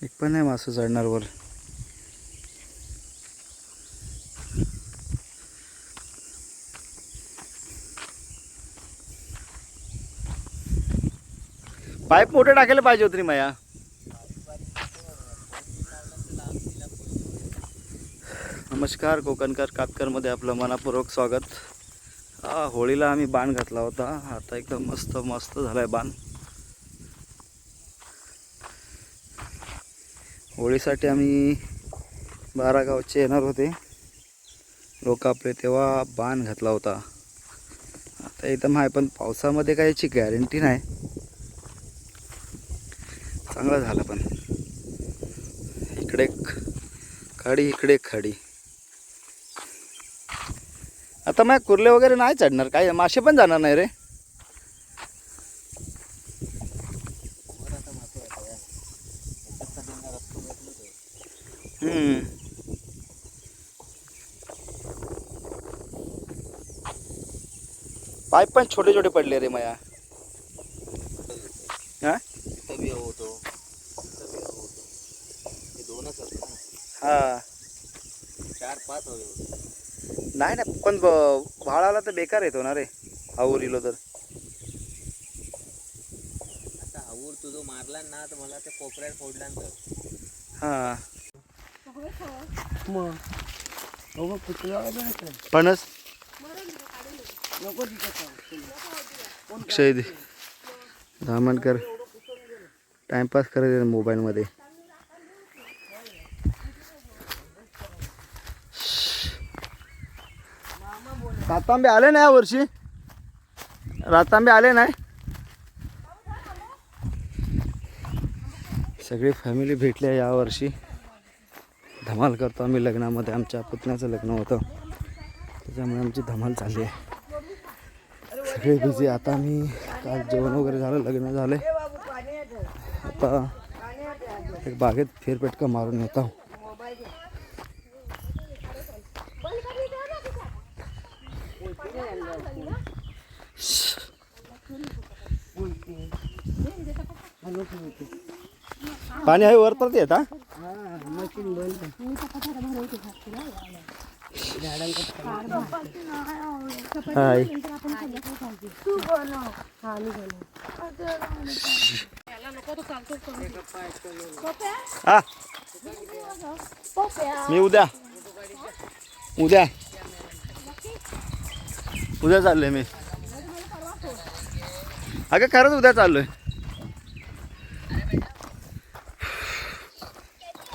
एक पण नाही मासं चढणार वर पाईप मोठे टाकायला पाहिजे होते रे माया. नमस्कार कोकणकर कातकरमध्ये आपलं मनापूर्वक स्वागत. हा होळीला आम्ही बाण घातला होता. आता एकदम मस्त मस्त झालाय बाण. होळीसाठी आम्ही बारा गावचे येणार होते. लोक आपले तेव्हा बाण घातला होता. आता एकदम आहे पण पावसामध्ये काय याची गॅरंटी नाही. चांगला झाला पण. इकडे ख- खाडी इकडे खाडी. आता मग कुर्ले वगैरे नाही चढणार काय मासे पण जाणार नाही रे. पाईप पण छोटे छोटे पडले रे मया. हा? हे हा. चार पाच हवे होते. नाही ना पण भाळाला तर बेकार येतो ना रे. आऊर इलो तर. आता आवूर तुझं मारला ना तर मला ते कोपऱ्यात फोडला तर. हा. मग. अगं कुत्र्याला काय फणस नको तिथं अक्षय दे धामणकर टाइमपास आहे मोबाईलमध्ये रातांबे आले नाही यावर्षी रातांबे आले नाही? सगळी फॅमिली भेटली आहे यावर्षी धमाल करतो आम्ही लग्नामध्ये. आमच्या पुतण्याचं लग्न होतं. त्याच्यामुळे आमची धमाल चालली आहे. सगळे बिझी आता मी काल जेवण वगैरे झालं लग्न झालं आता एक बागेत फेरपेटका मारून येतो पाणी आहे वर तर येत हाय. हा. मी उद्या. उद्या. उद्या चाललोय मी. अगं खरंच उद्या चाललोय.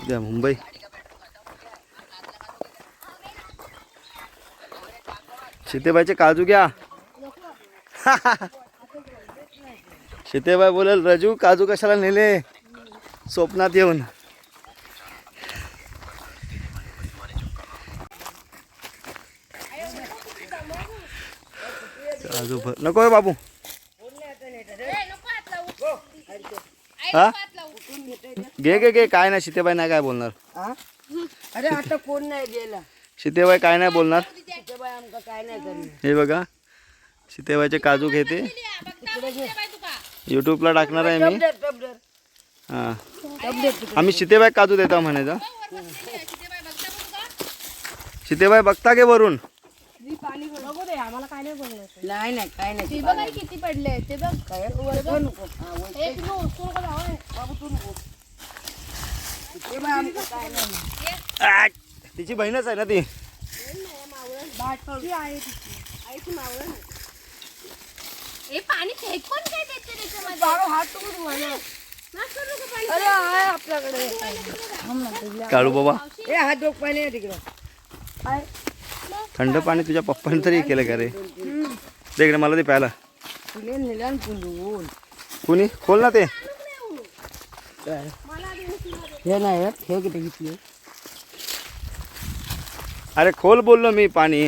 उद्या मुंबई. सीतेबाईचे काजू घ्या. सीतेबाई बोलेल रजू काजू कशाला नेले? स्वप्नात येऊन. काजू भर नको बाबू. हा? घे घे घे काय नाही सीतेबाई नाही काय बोलणार. हा? अरे आता कोण नाही गेला? सीतेबाई काय नाही बोलणार. हे बघा. सीतेबाईचे काजू घेते. यूट्यूबला टाकणार आहे मी. हां. आम्ही सीतेबाई काजू देतो म्हणायचं सीतेबाई बघता गे वरून? नाही काय किती पडले ते बघ. तिची बहीणच आहे ना ती. ती आहे. हे पाणी फेकून काय देते त्याच्यामध्ये बाबा हात तू पाणी. अरे आहे आपल्याकडे काळू बाबा। ए हात डोक पाणी आहे तिकडं आहे थंड पाणी तुझ्या पप्पाने तरी केलं का रे दे इकडे मला ते प्यायला तुले निलान पुंजून कुणी खोल ना ते। हे नाही हे किती घेतली अरे खोल बोललो मी पाणी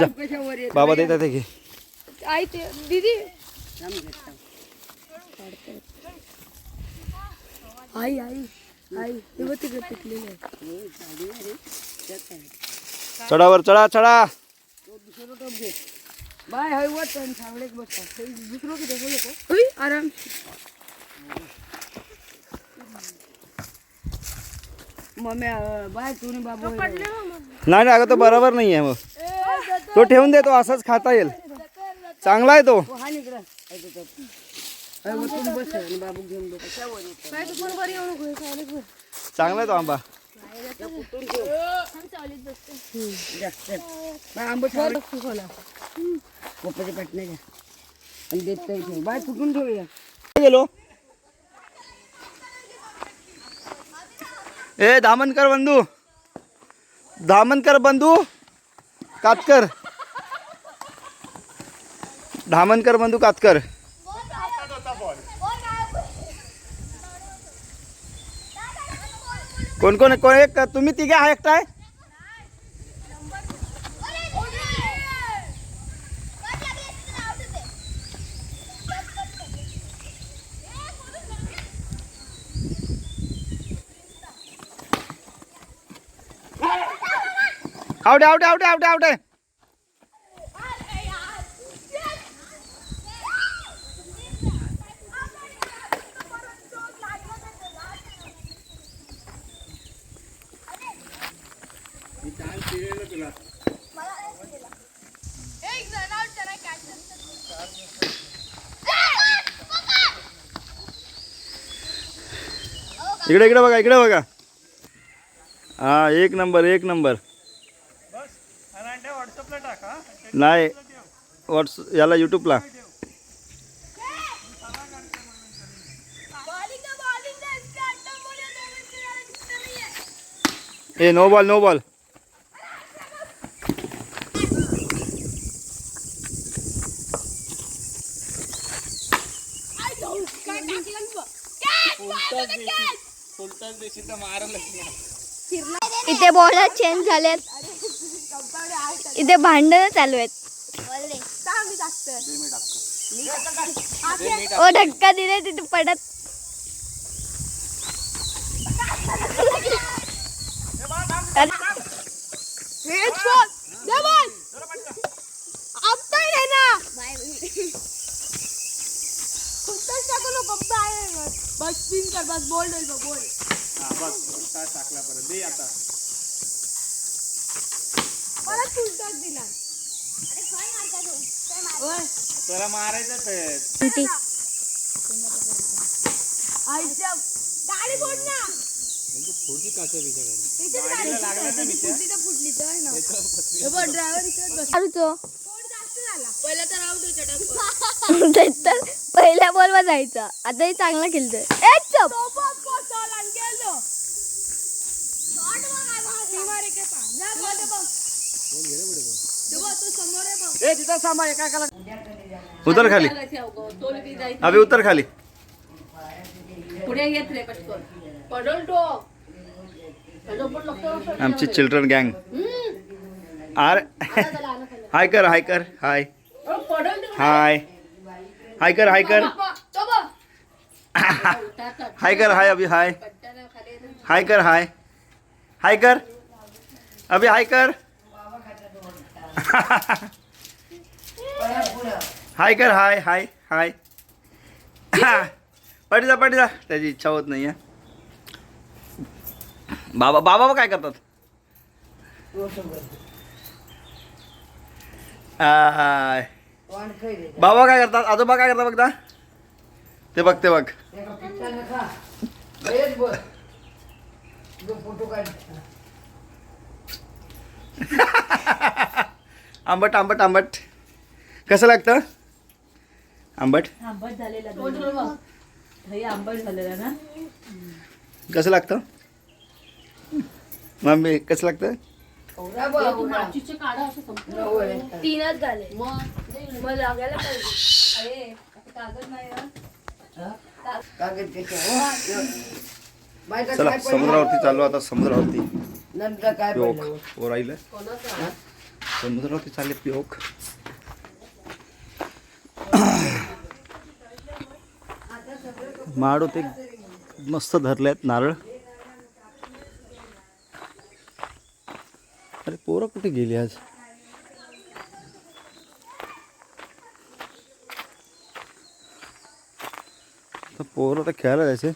जा. कशावर येत बाबा देतात ते घे आई ते दीदी। आई आई आई। हे बघ तिकडे पिकलेलं आहे चढावर चढा चढा। बाय हय वर पण सावळे बसतात दुसरं किती नको उई, आराम। मम्मी बाय तुम्ही बाबू नाही नाही अगं तो बरोबर नाही आहे मग तो ठेवून देतो असंच असाच खाता येईल. चांगला आहे तो. चांगला आहे तो आंबा. बाय फुटून ठेवूया गेलो? ए दामनकर बंधू. दामनकर बंधू. कातकर. धामनकर बंधू कातकर. कोण कोण कोण एक तुम्ही तिघे आहे एकटाय? आवडे आवडे आवडे आवडे आवडे इकडे इकडे बघा इकडे बघा. हा एक नंबर एक नंबर. नाही व्हॉट्स याला यूट्यूबला ए नो बॉल नो बॉल इथे बॉल चेंज झालेत. इथे भांडण चालू आहेत. ओ धक्का दिले तिथे पडत. बस कर बस बोल बोल. परत उलटाच दिला त्याला मारायचं आईच्या गाडी फोड ना. फुटली तर फुटली तर आहे ना? हे बघ ड्रायव्हर इकडे बस. पहिला तर आउट तर पहिल्या बॉल वर जायचा. आताही चांगला खेळतोय. ए चप. ए तिथं सामा एका एकाला उतर खाली. अभि उतर खाली. पुढे येत रे पटकन. पडल तो. आमची चिल्ड्रन गँग. आर हाय कर हाय कर हाय. हाय. हाय कर हाय कर. हाय कर हाय अभि हाय. हाय कर हाय. हाय कर. अभि हाय कर. हाय कर हाय हाय हाय पाठी जा पाठी जा. त्याची इच्छा होत नाही बाबा बाबा काय करतात? आय. बाबा काय करतात? आजोबा काय करतात बघता? ते बघ ते बघ. फोटो काढ आंबट आंबट आंबट. कसं लागतं? आंबट? आंबट झालेला दही आंबट झालेला ना? कसं लागतं? मम्मी कसं लागतं? तीनच झाले. मग लागायला पाहिजे. कागद नाही चला? समुद्रावरती चाललो आता समुद्रावरती. नंतर काय वर राहिलं. समुद्रावरती चालले पिओक माड होते मस्त धरले आहेत नारळ. अरे पोरं कुठे गेली आज? पोरं तर खेळायला जायचे.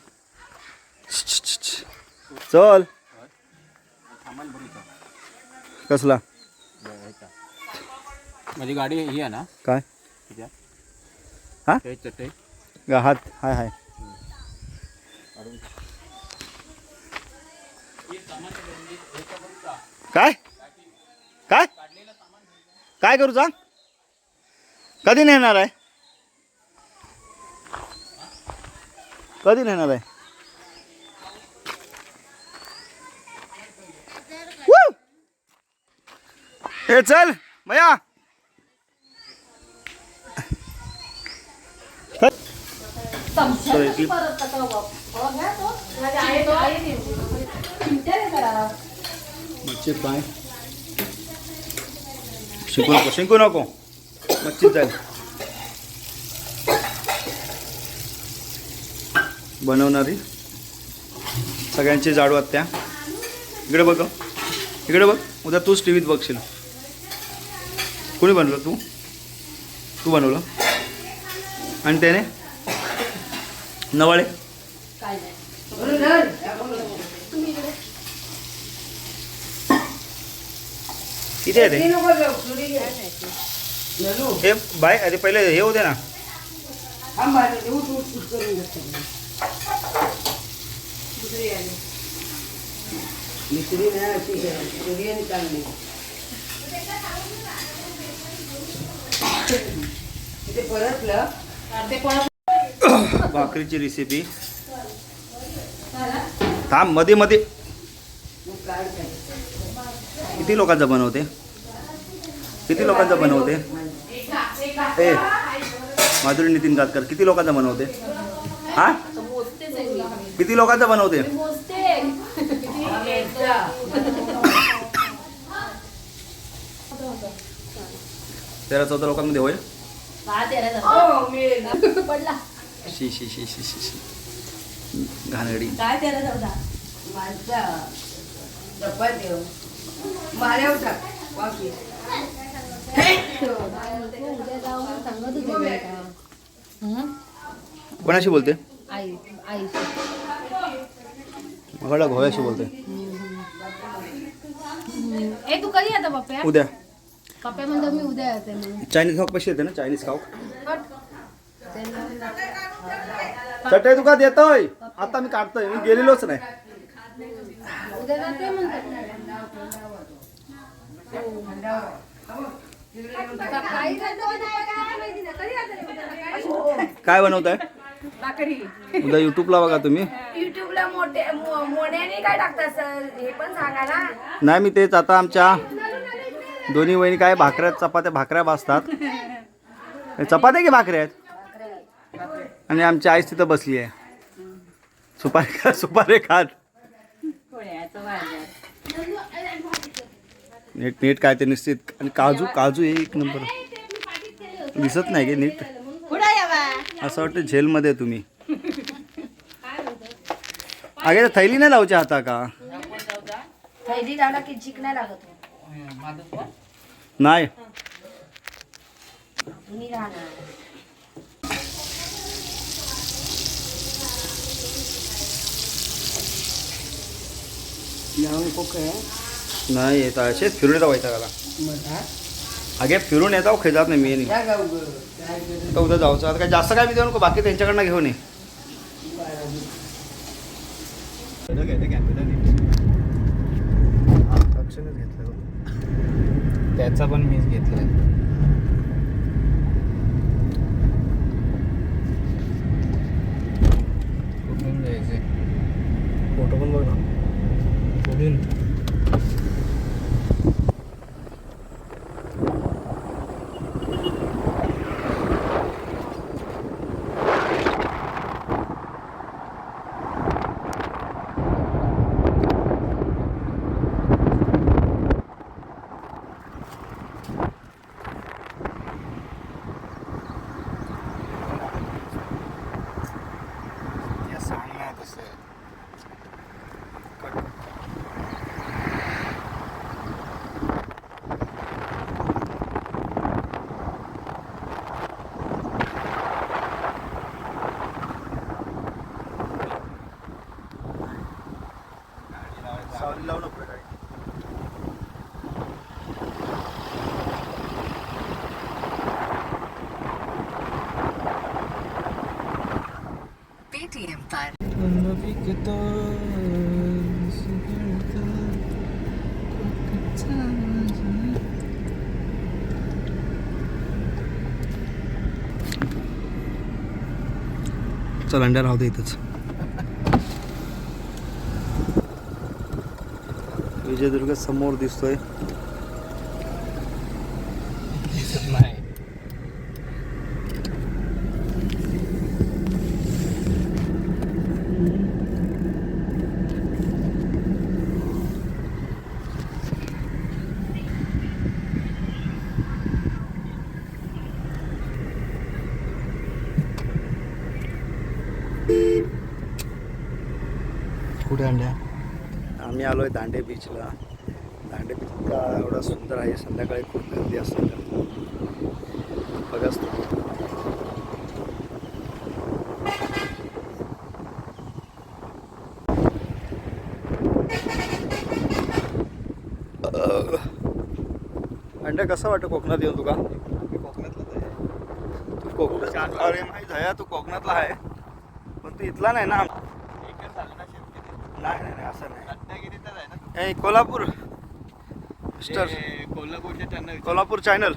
चल. कसला? माझी गाडी ही आहे ना? काय? हा? ते चटई गा हात हाय हाय. काय? काय? काय करू सांग? कधी नेणार आहे? कधी नेणार आहे? Woo! ए चल भैया इथली मच्छी फ्राय शिकू नको शिंकू नको. मच्छीत जाईल बनवणारी. सगळ्यांची जाडू आत्या इकडे बघ इकडे बघ. उद्या तूच टी व्हीत बघशील. कोणी बनवलं तू? तू बनवलं? आणि त्याने? नवाळे. किती आहे ती? हे बाय अरे पहिले हे होते ना. बाहेर, ते उठ, भाकरीची रेसिपी थांबमध्ये मध्ये किती लोकांचं बनवते? किती लोकांचं बनवते? ए माधुरी नितीन गातकर किती लोकांचं बनवते? हा? किती लोकांचं बनवते? तेरा चौदा लोकांमध्ये होय हो, शी शी शी शी शी शी. घाणेरडी. माणसा चपाती हो. माळ्यावर टाक वाकी. कोणाशी बोलते? आई आई मला बोलते. ए तू कधी आता पप्प्या उद्या. पप्प्या म्हणतो मी उद्या येते चायनीज खाऊ कशी येते ना? चायनीज खाऊ. चटई तुका देतोय? आता मी काढतोय मी गेलेलोच नाही. काय बनवताय? उद्या युट्यूबला बघा तुम्ही. युट्यूबला मोठे काय टाकतात सर? हे पण सांगा ना. नाही मी तेच आता आमच्या दोन्ही वहिनी काय भाकऱ्या चपात्या भाकऱ्या भाजतात. हे चपात्या की भाकऱ्या आहेत? आणि आमची आईच तिथं बसली आहे. सुपारी खा सुपारी खात. नीट नीट काय ते निश्चित. आणि काजू काजू हे एक नंबर. दिसत नाही की नीट. असं वाटतं झेलमध्ये आहे तुम्ही. अगे थैली नाही लावच्या हाता का? थैली लावला की चिक नाही लागत. नाही. मी राहणार नाही येत असेच फिरून येता व्हायचा मला अगे फिरून येता खाई जात नाही मी. आता उद्या जाऊचं. आता काय जास्त काय मी देऊ नको बाकी त्यांच्याकडनं घेऊन ये. त्याचा पण मीच जायचंय? फोटो पण बघ ना. चल अंड्या राहू दे इथंच. विजयदुर्ग समोर दिसतोय. आलोय दांडे बीचला दांडे बीच इतका एवढा सुंदर आहे संध्याकाळी खूप गर्दी असते. बघाच. अंड्या कसं वाटतं कोकणात येऊन तुका? तू कोकणात अरे माहीत आहे तू कोकणातला आहे. पण तू इथला नाही ना? नाही नाही. ए कोल्हापूर. मिस्टर. त्यांना कोल्हापूर चॅनल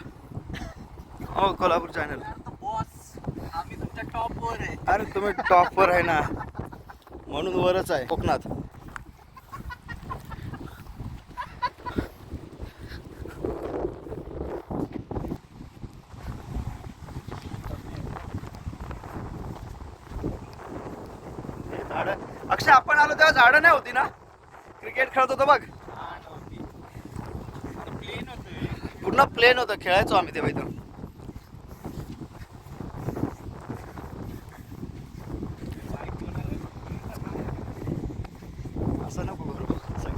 हो कोल्हापूर चॅनल बॉस आम्ही तुमच्या टॉपवर आहे. अरे तुम्ही टॉपवर आहे ना. म्हणून वरच आहे कोकणात. हे झाडं अक्षय आपण आलो तेव्हा झाडं नाही होती ना? क्रिकेट खेळत होतो बघ. प्लेन पूर्ण प्लेन होतं. खेळायचो आम्ही तेव्हा इथं. असं नको करू. असं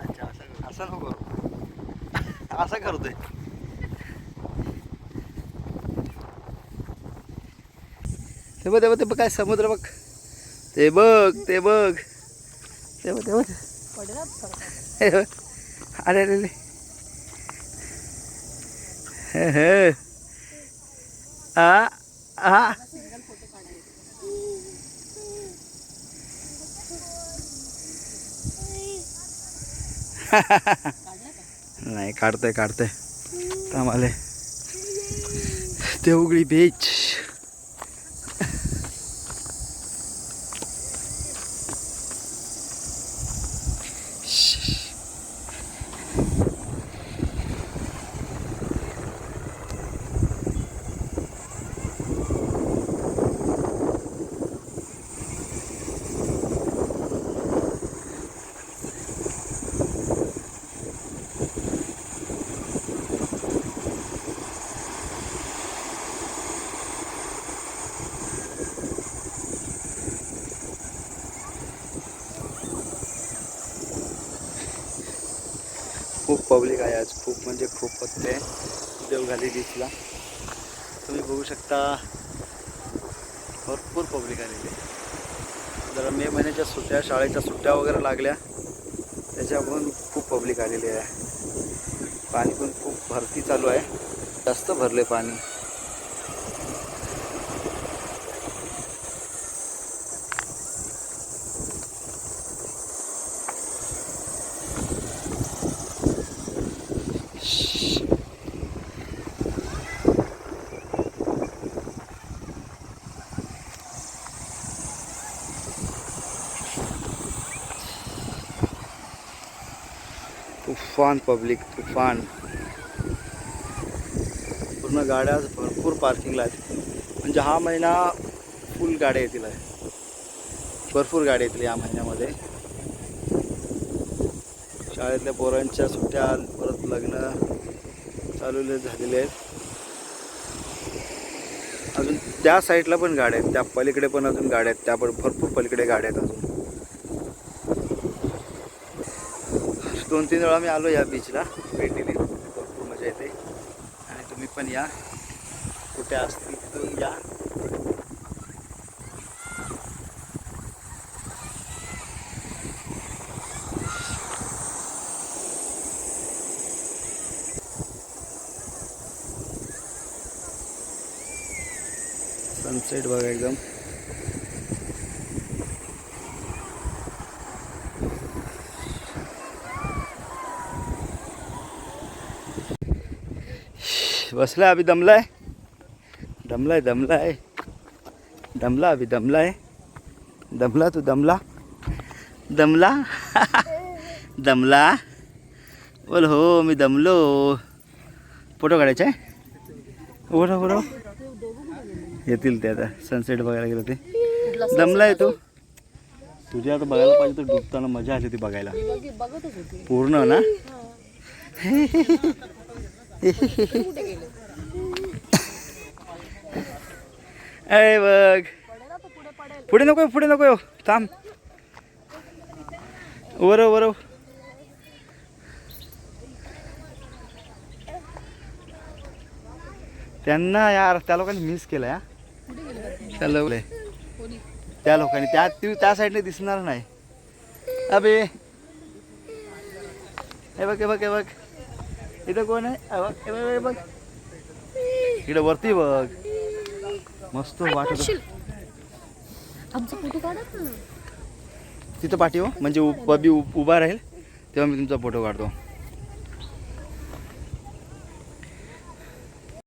अच्छा असं असं नको करू असं करतोय ते बघ ते बघ ते बघ काय समुद्र बघ. ते बघ ते बघ. ते बघ ते बघ. अरे अरे अरे. हे नाही काढतोय काढतोय. आम्हाला ते उघडी बीच खूप म्हणजे पत्ते देवघाली बीचला तुम्ही बघू शकता भरपूर पब्लिक आलेली आहे जरा मे महिन्याच्या सुट्ट्या शाळेच्या सुट्ट्या वगैरे लागल्या त्याच्यामधून खूप पब्लिक आलेली आहे. पाणी पण खूप भरती चालू आहे. जास्त भरले पाणी. तुफान पब्लिक तुफान. पूर्ण गाड्या भरपूर पार्किंगला आहेत. म्हणजे हा महिना फुल गाड्या येतील आहे. भरपूर गाड्या येतील या महिन्यामध्ये. शाळेतल्या पोरांच्या सुट्ट्या परत लग्न चालवले झालेले आहेत. अजून त्या साईडला पण गाड्या आहेत. त्या पलीकडे पण अजून गाड्या आहेत. त्या पण भरपूर पलीकडे गाड्या आहेत अजून. दोन तीन वेळा मी आलो या बीचला भेट दिली भरपूर मजा येते. आणि तुम्ही पण या. कुठे असतील तिथून या सनसेट बघा एकदम बसला अभि दमलाय? दमलाय दमलाय. दमला अभि दमलाय. दमला तू दमला. दमला? दमला? बोल हो मी दमलो. फोटो काढायचा आहे? उभं बरं येतील ते आता. सनसेट बघायला गेलं ते. दमलाय तू? तुझ्या आता बघायला पाहिजे तर डुबताना मजा आली होती बघायला. पूर्ण ना? अरे बघ. पुढे नको पुढे नको येऊ. थांब. वरव वरव. त्यांना यार त्या लोकांनी मिस केलं या. त्या लोक त्या लोकांनी त्या त्या साईडने दिसणार नाही. अबे. हे बघ हे बघ हे बघ. इथं कोण आहे? बघ, इकडे वरती बघ. मस्त वाटत आमचा फोटो काढत ना. तिथं पाठी हो. म्हणजे बबी उभा राहील तेव्हा मी तुमचा फोटो काढतो.